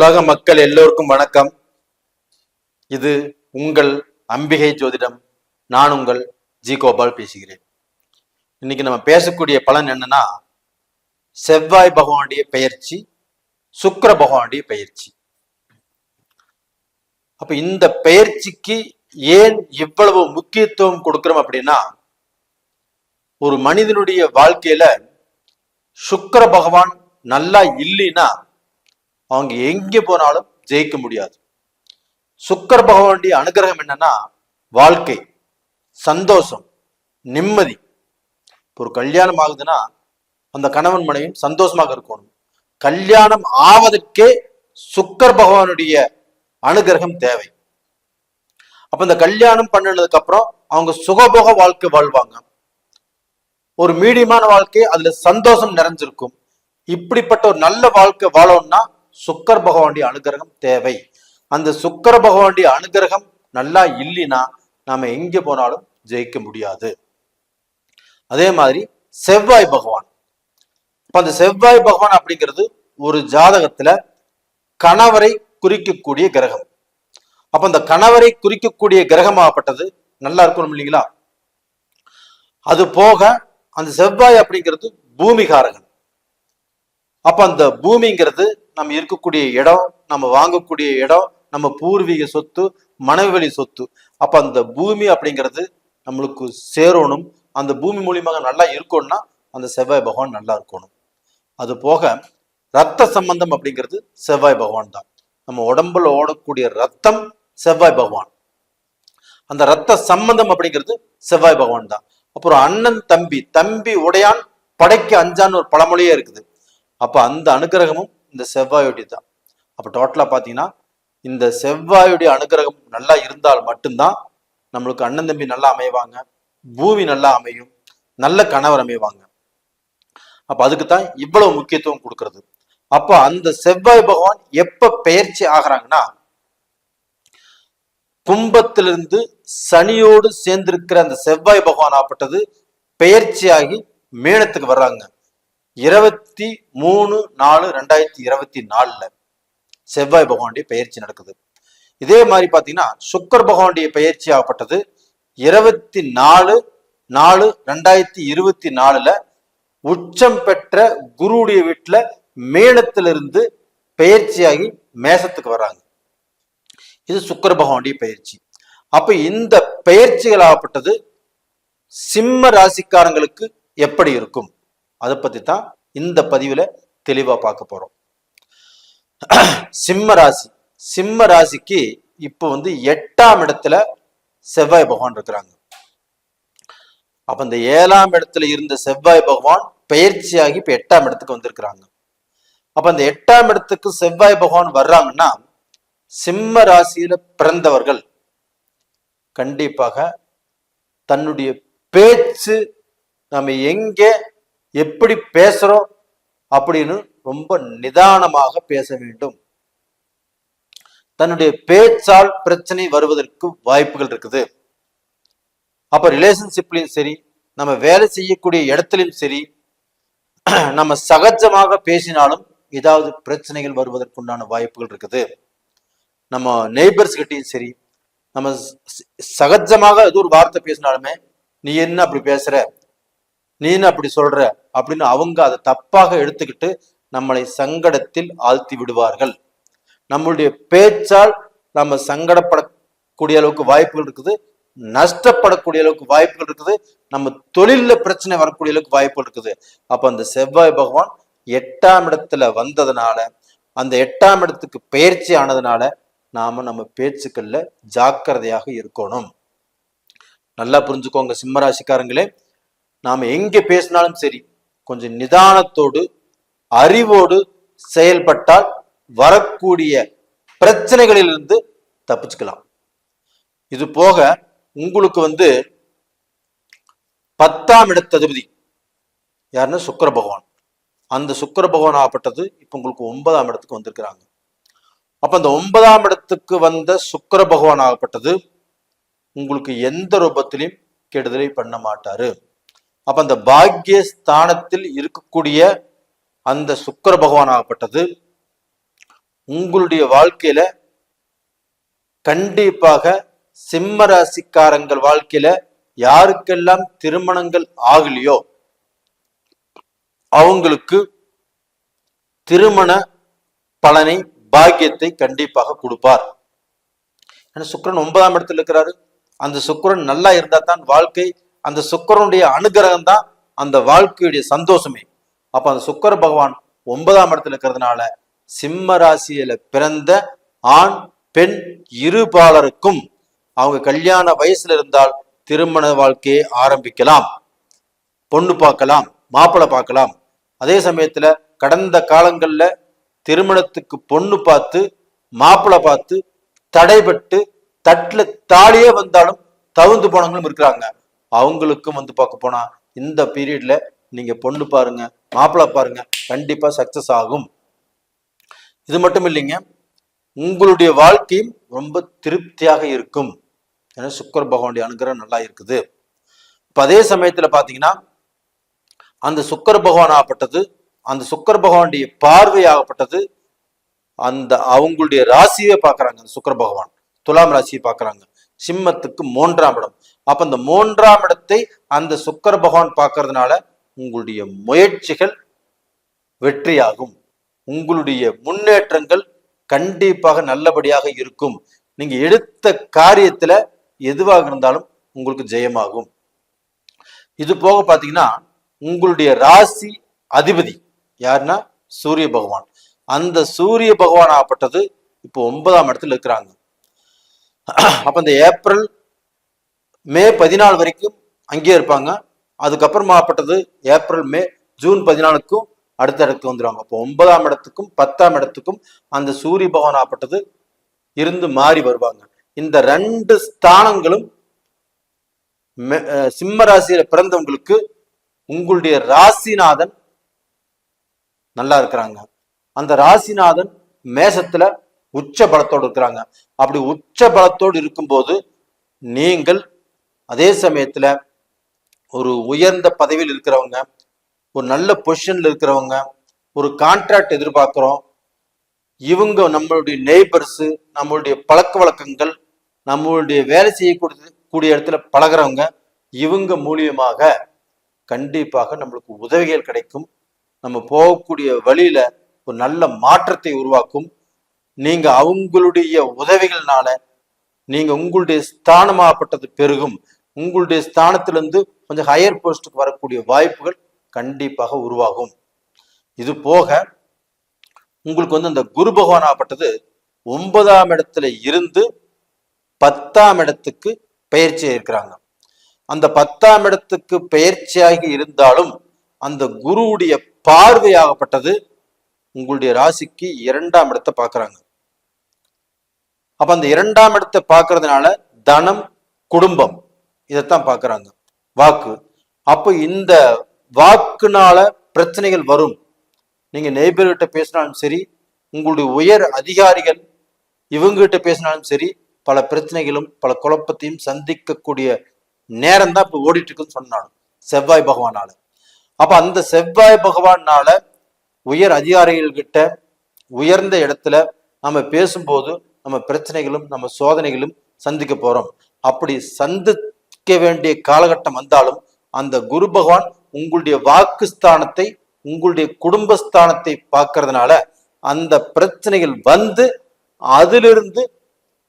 உலக மக்கள் எல்லோருக்கும் வணக்கம். இது உங்கள் அம்பிகை ஜோதிடம். நான் உங்கள் ஜி கோபால் பேசுகிறேன். இன்னைக்கு நம்ம பேசக்கூடிய பலன் என்னன்னா செவ்வாய் பகவானுடைய பெயர்ச்சி சுக்கிர பகவானுடைய பெயர்ச்சி. அப்ப இந்த பெயர்ச்சிக்கு ஏன் இவ்வளவு முக்கியத்துவம் கொடுக்கிறோம் அப்படின்னா ஒரு மனிதனுடைய வாழ்க்கையில சுக்கர பகவான் நல்லா இல்லைன்னா அவங்க எங்கே போனாலும் ஜெயிக்க முடியாது. சுக்கர பகவானுடைய அனுகிரகம் என்னன்னா வாழ்க்கை சந்தோஷம் நிம்மதி. இப்போ ஒரு கல்யாணம் ஆகுதுன்னா அந்த கணவன் மனைவியும் சந்தோஷமாக இருக்கணும். கல்யாணம் ஆவதற்கே சுக்கர் பகவானுடைய அனுகிரகம் தேவை. அப்ப இந்த கல்யாணம் பண்ணினதுக்கு அப்புறம் அவங்க சுகபோக வாழ்க்கை வாழ்வாங்க. ஒரு மீடியமான வாழ்க்கை அதுல சந்தோஷம் நிறைஞ்சிருக்கும். இப்படிப்பட்ட ஒரு நல்ல வாழ்க்கை வாழணும்னா சுக்கர் பகவானுடைய அனுகிரகம் தேவை. அந்த சுக்கர பகவானுடைய அனுகிரகம் நல்லா இல்லைன்னா நாம எங்க போனாலும் ஜெயிக்க முடியாது. அதே மாதிரி செவ்வாய் பகவான். இப்ப அந்த செவ்வாய் பகவான் அப்படிங்கிறது ஒரு ஜாதகத்துல கணவரை குறிக்கக்கூடிய கிரகம். அப்ப அந்த கணவரை குறிக்கக்கூடிய கிரகமாகப்பட்டது நல்லா இருக்கணும் இல்லைங்களா? அது போக அந்த செவ்வாய் அப்படிங்கிறது பூமிகாரகன். அப்ப அந்த பூமிங்கிறது நம்ம இருக்கக்கூடிய இடம் நம்ம வாங்கக்கூடிய இடம் நம்ம பூர்வீக சொத்து மனைவழி சொத்து. அப்ப அந்த பூமி அப்படிங்கிறது நம்மளுக்கு சேரணும். அந்த பூமி மூலியமாக நல்லா இருக்கணும்னா அந்த செவ்வாய் பகவான் நல்லா இருக்கணும். அது போக ரத்த சம்பந்தம் அப்படிங்கிறது செவ்வாய் பகவான் தான். நம்ம உடம்புல ஓடக்கூடிய ரத்தம் செவ்வாய் பகவான். அந்த ரத்த சம்பந்தம் அப்படிங்கிறது செவ்வாய் பகவான் தான். அப்புறம் அண்ணன் தம்பி தம்பி உடையான் படைக்கு அஞ்சான்னு ஒரு பழமொழியே இருக்குது. அப்போ அந்த அனுகிரகமும் இந்த செவ்வாயுடைய தான். அப்போ டோட்டலா பார்த்தீங்கன்னா இந்த செவ்வாயுடைய அனுகிரகம் நல்லா இருந்தால் மட்டும்தான் நம்மளுக்கு அண்ணன் தம்பி நல்லா அமைவாங்க பூமி நல்லா அமையும் நல்ல கணவர் அமைவாங்க. அப்போ அதுக்கு தான் இவ்வளவு முக்கியத்துவம் கொடுக்கறது. அப்போ அந்த செவ்வாய் பகவான் எப்ப பெயர்ச்சி ஆகிறாங்கன்னா கும்பத்திலிருந்து சனியோடு சேர்ந்திருக்கிற அந்த செவ்வாய் பகவான் ஆப்பட்டது பெயர்ச்சியாகி மேனத்துக்கு வர்றாங்க. இருபத்தி மூணு நாலு ரெண்டாயிரத்தி இருபத்தி நாலுல செவ்வாய் பகவானுடைய பயிற்சி நடக்குது. இதே மாதிரி பார்த்தீங்கன்னா சுக்கர் பகவானுடைய பயிற்சி ஆகப்பட்டது. இருபத்தி நாலு நாலு ரெண்டாயிரத்தி இருபத்தி நாலுல உச்சம் பெற்ற குருவுடைய வீட்டில் மேளத்திலிருந்து பயிற்சியாகி மேசத்துக்கு வர்றாங்க. இது சுக்கர பகவானுடைய பயிற்சி அப்ப இந்த பயிற்சிகள் ஆகப்பட்டது சிம்ம ராசிக்காரங்களுக்கு எப்படி இருக்கும்? அதை பத்தி தான் இந்த பதிவுல தெளிவா பார்க்க போறோம். சிம்ம ராசி. சிம்ம ராசிக்கு இப்போ வந்து எட்டாம் இடத்துல செவ்வாய் பகவான் இருக்கிறாங்க. அப்ப இந்த ஏழாம் இடத்துல இருந்த செவ்வாய் பகவான் பயிற்சியாகி இப்ப எட்டாம் இடத்துக்கு வந்திருக்கிறாங்க. அப்ப அந்த எட்டாம் இடத்துக்கு செவ்வாய் பகவான் வர்றாங்கன்னா சிம்ம ராசியில பிறந்தவர்கள் கண்டிப்பாக தன்னுடைய பேச்சு நம்ம எங்கே எப்படி பேசுறோம் அப்படின்னு ரொம்ப நிதானமாக பேச வேண்டும். தன்னுடைய பேச்சால் பிரச்சனை வருவதற்கு வாய்ப்புகள் இருக்குது. அப்ப ரிலேஷன்ஷிப்லயும் சரி நம்ம வேலை செய்யக்கூடிய இடத்துலயும் சரி நம்ம சகஜமாக பேசினாலும் ஏதாவது பிரச்சனைகள் வருவதற்குண்டான வாய்ப்புகள் இருக்குது. நம்ம நெய்பர்ஸ் கிட்டையும் சரி நம்ம சகஜமாக ஏதோ ஒரு வார்த்தை பேசினாலுமே நீ என்ன அப்படி பேசுற? நீன்னு அப்படி சொல்ற அப்படின்னு அவங்க அதை தப்பாக எடுத்துக்கிட்டு நம்மளை சங்கடத்தில் ஆழ்த்தி விடுவார்கள். நம்மளுடைய பேச்சால் நம்ம சங்கடப்படக்கூடிய அளவுக்கு வாய்ப்புகள் இருக்குது நஷ்டப்படக்கூடிய அளவுக்கு வாய்ப்புகள் இருக்குது நம்ம தொழில்ல பிரச்சனை வரக்கூடிய அளவுக்கு வாய்ப்புகள் இருக்குது. அப்ப அந்த செவ்வாய் பகவான் எட்டாம் இடத்துல வந்ததுனால அந்த எட்டாம் இடத்துக்கு பயிற்சி ஆனதுனால நாம நம்ம பேச்சுக்கள்ல ஜாக்கிரதையாக இருக்கணும். நல்லா புரிஞ்சுக்கோங்க சிம்மராசிக்காரங்களே நாம் எங்கே பேசினாலும் சரி கொஞ்சம் நிதானத்தோடு அறிவோடு செயல்பட்டால் வரக்கூடிய பிரச்சனைகளிலிருந்து தப்பிச்சுக்கலாம். இது போக உங்களுக்கு வந்து பத்தாம் இடத்ததிபதி யாருன்னா சுக்கர பகவான். அந்த சுக்கர பகவான் ஆகப்பட்டது இப்போ உங்களுக்கு ஒன்பதாம் இடத்துக்கு வந்திருக்கிறாங்க. அப்போ அந்த ஒன்பதாம் இடத்துக்கு வந்த சுக்கர பகவான் ஆகப்பட்டது உங்களுக்கு எந்த ரூபத்திலையும் கெடுதலை பண்ண மாட்டாரு. அப்ப அந்த பாக்கிய ஸ்தானத்தில் இருக்கக்கூடிய அந்த சுக்கர பகவான் ஆகப்பட்டது உங்களுடைய வாழ்க்கையில கண்டிப்பாக சிம்ம ராசிக்காரங்கள் வாழ்க்கையில யாருக்கெல்லாம் திருமணங்கள் ஆகலையோ அவங்களுக்கு திருமண பலனை பாக்கியத்தை கண்டிப்பாக கொடுப்பார். ஏன்னா சுக்கரன் ஒன்பதாம் இடத்துல இருக்கிறாரு. அந்த சுக்கரன் நல்லா இருந்தா தான் வாழ்க்கை அந்த சுக்கரனுடைய அனுகிரகம் தான் அந்த வாழ்க்கையுடைய சந்தோஷமே. அப்ப அந்த சுக்கர பகவான் ஒன்பதாம் இடத்துல இருக்கிறதுனால சிம்ம ராசியில பிறந்த ஆண் பெண் இருபாலருக்கும் அவங்க கல்யாண வயசுல இருந்தால் திருமண வாழ்க்கையை ஆரம்பிக்கலாம். பொண்ணு பார்க்கலாம் மாப்பிள்ளை பார்க்கலாம். அதே சமயத்துல கடந்த காலங்கள்ல திருமணத்துக்கு பொண்ணு பார்த்து மாப்பிள்ளை பார்த்து தடைபட்டு தட்டுல தாலியே வந்தாலும் தகுந்து போனவங்களும் இருக்கிறாங்க. அவங்களுக்கும் வந்து பார்க்க போனா இந்த பீரியட்ல நீங்க பொண்ணு பாருங்க மாப்பிள்ளை பாருங்க கண்டிப்பா சக்சஸ் ஆகும். இது மட்டும் இல்லைங்க உங்களுடைய வாழ்க்கையும் ரொம்ப திருப்தியாக இருக்கும். ஏன்னா சுக்கர பகவானுடைய அனுகிரகம் நல்லா இருக்குது. இப்ப அதே சமயத்துல பாத்தீங்கன்னா அந்த சுக்கர பகவான் ஆகப்பட்டது அந்த சுக்கர பகவானுடைய பார்வை ஆகப்பட்டது அந்த அவங்களுடைய ராசியை பார்க்குறாங்க அந்த சுக்கர பகவான். துலாம் ராசியை பார்க்குறாங்க சிம்மத்துக்கு மூன்றாம் இடம். அப்ப அந்த மூன்றாம் இடத்தை அந்த சுக்கர பகவான் பார்க்கறதுனால உங்களுடைய முயற்சிகள் வெற்றியாகும். உங்களுடைய முன்னேற்றங்கள் கண்டிப்பாக நல்லபடியாக இருக்கும். நீங்க எடுத்த காரியத்துல எதுவாக இருந்தாலும் உங்களுக்கு ஜெயமாகும். இது போக பாத்தீங்கன்னா உங்களுடைய ராசி அதிபதி யாருன்னா சூரிய பகவான். அந்த சூரிய பகவான் ஆகப்பட்டது இப்போ ஒன்பதாம் இடத்துல இருக்கிறாங்க. அப்ப இந்த ஏப்ரல் மே பதினாலு வரைக்கும் அங்கேயே இருப்பாங்க. அதுக்கப்புறமாப்பட்டது ஏப்ரல் மே ஜூன் பதினாலுக்கும் அடுத்த இடத்துக்கு வந்துடுவாங்க அப்போ ஒன்பதாம் இடத்துக்கும் பத்தாம் இடத்துக்கும் அந்த சூரிய பகவான் ஆப்பட்டது இருந்து மாறி வருவாங்க. இந்த ரெண்டு ஸ்தானங்களும் சிம்ம ராசியில பிறந்தவங்களுக்கு உங்களுடைய ராசிநாதன் நல்லா இருக்கிறாங்க. அந்த ராசிநாதன் மேசத்துல உச்ச பலத்தோடு இருக்கிறாங்க. அப்படி உச்ச பலத்தோடு இருக்கும்போது நீங்கள் அதே சமயத்தில் ஒரு உயர்ந்த பதவியில் இருக்கிறவங்க ஒரு நல்ல பொசிஷனில் இருக்கிறவங்க ஒரு கான்ட்ராக்ட் எதிர்பார்க்குறோம். இவங்க நம்மளுடைய நெய்பர்ஸு நம்மளுடைய பழக்க வழக்கங்கள் நம்மளுடைய வேலை செய்யக்கூடிய கூடிய இடத்துல பழகுறவங்க இவங்க மூலியமாக கண்டிப்பாக நம்மளுக்கு உதவிகள் கிடைக்கும். நம்ம போகக்கூடிய வழியில ஒரு நல்ல மாற்றத்தை உருவாக்கும். நீங்க அவங்களுடைய உதவிகள்னால நீங்க உங்களுடைய ஸ்தானமாகப்பட்டது பெருகும். உங்களுடைய ஸ்தானத்திலிருந்து கொஞ்சம் ஹையர் போஸ்டுக்கு வரக்கூடிய வாய்ப்புகள் கண்டிப்பாக உருவாகும். இது போக உங்களுக்கு வந்து அந்த குரு பகவான் ஆகப்பட்டது ஒன்பதாம் இடத்துல இருந்து பத்தாம் இடத்துக்கு பயிற்சியாக இருக்கிறாங்க அந்த பத்தாம் இடத்துக்கு பயிற்சியாகி இருந்தாலும் அந்த குருவுடைய பார்வையாகப்பட்டது உங்களுடைய ராசிக்கு இரண்டாம் இடத்தை பார்க்கறாங்க. அப்ப அந்த இரண்டாம் இடத்தை பார்க்கறதுனால தனம் குடும்பம். இதைத்தான் பார்க்குறாங்க. வாக்கு. அப்போ இந்த வாக்குனால பிரச்சனைகள் வரும். நீங்க நெய்பர்கிட்ட பேசினாலும் சரி உங்களுடைய உயர் அதிகாரிகள் இவங்ககிட்ட பேசினாலும் சரி பல பிரச்சனைகளும் பல குழப்பத்தையும் சந்திக்கக்கூடிய நேரம் தான் இப்போ ஓடிட்டு இருக்குன்னு சொன்னாலும் செவ்வாய் பகவானால. அப்ப அந்த செவ்வாய் பகவானால உயர் அதிகாரிகள் கிட்ட உயர்ந்த இடத்துல நம்ம பேசும்போது நம்ம பிரச்சனைகளும் நம்ம சோதனைகளும் சந்திக்க போறோம். அப்படி சந்திக்க வேண்டிய காலகட்டம் வந்தாலும் அந்த குரு பகவான் உங்களுடைய வாக்குஸ்தானத்தை உங்களுடைய குடும்பஸ்தானத்தை பார்க்கறதுனால அந்த பிரச்சனைகள் வந்து அதிலிருந்து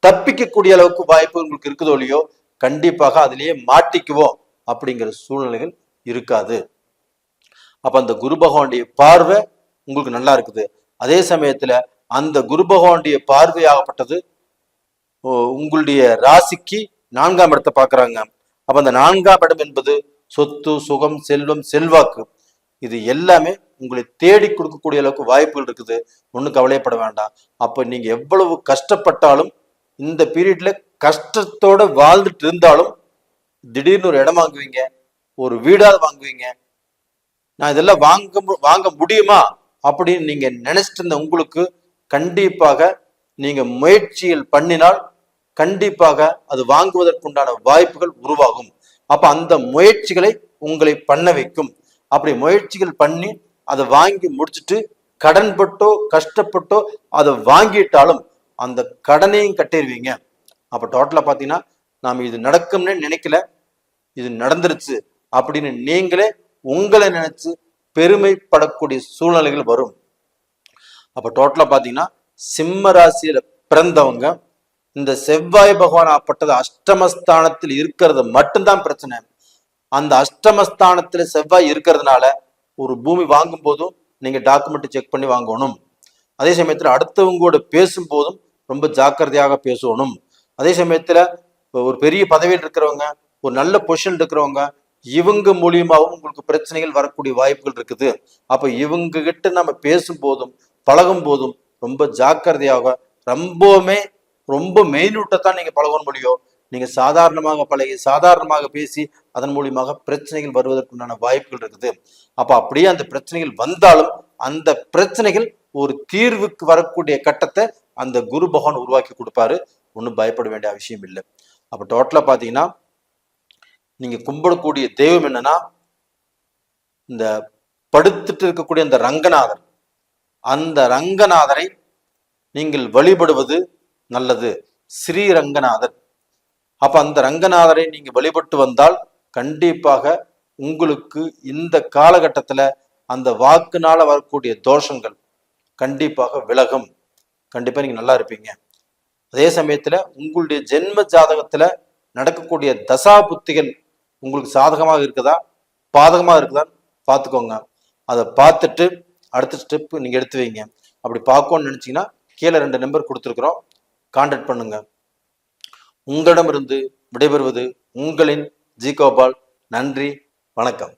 தப்பிக்கக்கூடிய அளவுக்கு வாய்ப்பு உங்களுக்கு இருக்குதோ இல்லையோ கண்டிப்பாக அதிலேயே மாட்டிக்குவோம் அப்படிங்கிற சூழ்நிலைகள் இருக்காது. அப்ப அந்த குரு பகவானுடைய பார்வை உங்களுக்கு நல்லா இருக்குது. அதே சமயத்துல அந்த குரு பகவானுடைய பார்வையாகப்பட்டது ஓ, உங்களுடைய ராசிக்கு நான்காம் இடத்தை பார்க்கறாங்க. அப்ப அந்த நான்காம் இடம் என்பது சொத்து சுகம் செல்வம் செல்வாக்கு. இது எல்லாமே உங்களை தேடி கொடுக்கக்கூடிய அளவுக்கு வாய்ப்புகள் இருக்குது. ஒன்றும் கவலையப்பட வேண்டாம். அப்போ நீங்க எவ்வளவு கஷ்டப்பட்டாலும் இந்த பீரியட்ல கஷ்டத்தோட வாழ்ந்துட்டு இருந்தாலும் திடீர்னு ஒரு இடம் வாங்குவீங்க ஒரு வீடாவது வாங்குவீங்க. நான் இதெல்லாம் வாங்க வாங்க முடியுமா? அப்படின்னு நீங்க நினைச்சிட்டு இருந்த உங்களுக்கு கண்டிப்பாக நீங்க முயற்சிகள் பண்ணினால் கண்டிப்பாக அது வாங்குவதற்குண்டான வாய்ப்புகள் உருவாகும். அப்ப அந்த முயற்சிகளை உங்களை பண்ண வைக்கும். அப்படி முயற்சிகள் பண்ணி அதை வாங்கி முடிச்சுட்டு கடன்பட்டோ கஷ்டப்பட்டோ அதை வாங்கிட்டாலும் அந்த கடனையும் கட்டிடுவீங்க அப்ப டோட்டலா பாத்தீங்கன்னா நாம இது நடக்கும்னு நினைக்கல இது நடந்துருச்சு அப்படின்னு நீங்களே உங்களை நினைச்சு பெருமைப்படக்கூடிய சூழ்நிலைகள் வரும். அப்ப டோட்டலா பாத்தீங்கன்னா சிம்ம ராசியில பிறந்தவங்க இந்த செவ்வாய் பகவான் ஆப்பட்டது அஷ்டமஸ்தானத்தில் இருக்கிறது மட்டும்தான் பிரச்சனை. அந்த அஷ்டமஸ்தானத்துல செவ்வாய் இருக்கிறதுனால ஒரு பூமி வாங்கும் போதும் நீங்க டாக்குமெண்ட் செக் பண்ணி வாங்கணும். அதே சமயத்துல அடுத்தவங்களோட பேசும்போதும் ரொம்ப ஜாக்கிரதையாக பேசணும். அதே சமயத்துல ஒரு பெரிய பதவியில் இருக்கிறவங்க ஒரு நல்ல பொசிஷன் இருக்கிறவங்க இவங்க மூலியமாகவும் உங்களுக்கு பிரச்சனைகள் வரக்கூடிய வாய்ப்புகள் இருக்குது. அப்ப இவங்க கிட்ட நம்ம பேசும் போதும் பழகும் போதும் ரொம்ப ஜாக்கிரதையாக ரொம்பவுமே ரொம்ப மெயினூட்டத்தான் நீங்க பழகணும் முடியும் நீங்க சாதாரணமாக பழகி சாதாரணமாக பேசி அதன் மூலியமாக பிரச்சனைகள் வருவதற்குண்டான வாய்ப்புகள் இருக்குது. அப்ப அப்படியே அந்த பிரச்சனைகள் வந்தாலும் அந்த பிரச்சனைகள் ஒரு தீர்வுக்கு வரக்கூடிய கட்டத்தை அந்த குரு பகவான் உருவாக்கி கொடுப்பாரு. ஒன்றும் பயப்பட வேண்டிய அவசியம் இல்லை. அப்ப டோட்டலா பாத்தீங்கன்னா நீங்க கும்பிடக்கூடிய தெய்வம் என்னன்னா இந்த படுத்துட்டு இருக்கக்கூடிய அந்த ரங்கநாதர். அந்த ரங்கநாதரை நீங்கள் வழிபடுவது நல்லது. ஸ்ரீரங்கநாதர் அப்ப அந்த ரங்கநாதரை நீங்க வழிபட்டு வந்தால் கண்டிப்பாக உங்களுக்கு இந்த காலகட்டத்துல அந்த வாக்குனால வரக்கூடிய தோஷங்கள் கண்டிப்பாக விலகும். கண்டிப்பா நீங்க நல்லா இருப்பீங்க. அதே சமயத்துல உங்களுடைய ஜென்ம ஜாதகத்துல நடக்கக்கூடிய தசா புத்திகள் உங்களுக்கு சாதகமாக இருக்குதா? பாதகமாக இருக்குதான்னு பார்த்துக்கோங்க அதை பார்த்துட்டு அடுத்த ஸ்டெப் நீங்கள் எடுத்து வைங்க. அப்படி பார்க்கணும்னு நினச்சிங்கன்னா கீழே ரெண்டு நம்பர் கொடுத்துருக்குறோம். கான்டாக்ட் பண்ணுங்க. உங்களிடமிருந்து விடைபெறுவது உங்களின் ஜி கோபால் நன்றி வணக்கம்.